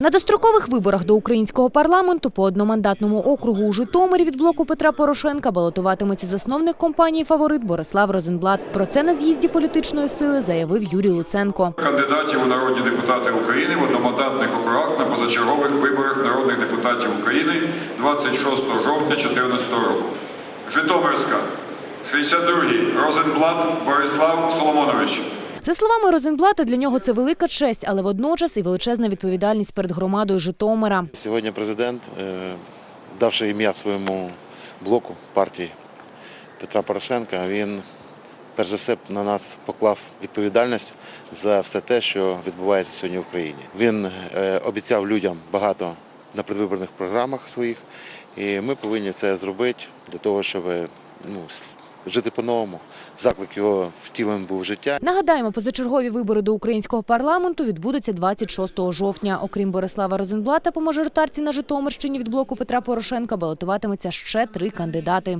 На дострокових виборах до українського парламенту по одномандатному округу у Житомирі від блоку Петра Порошенка балотуватиметься засновник компанії «Фаворит» Борислав Розенблат. Про це на з'їзді політичної сили заявив Юрій Луценко. кандидатів у народні депутати України в одномандатних округах на позачергових виборах народних депутатів України 26 жовтня 2014 року. Житомирська, 62-й, Розенблат Борислав Соломонович. За словами Розенблата, для нього це велика честь, але водночас і величезна відповідальність перед громадою Житомира. Сьогодні президент, е, давши ім'я своєму блоку партії Петра Порошенка, він перш за все на нас поклав відповідальність за все те, що відбувається сьогодні в Україні. Він е, обіцяв людям багато на предвиборних програмах своїх, і ми повинні це зробити для того, щоб ну, жити по-новому. Заклик його втілений був життя. Нагадаємо, позачергові вибори до українського парламенту відбудуться 26 жовтня. Окрім Борислава Розенблата, по мажоритарці на Житомирщині від блоку Петра Порошенка балотуватиметься ще три кандидати.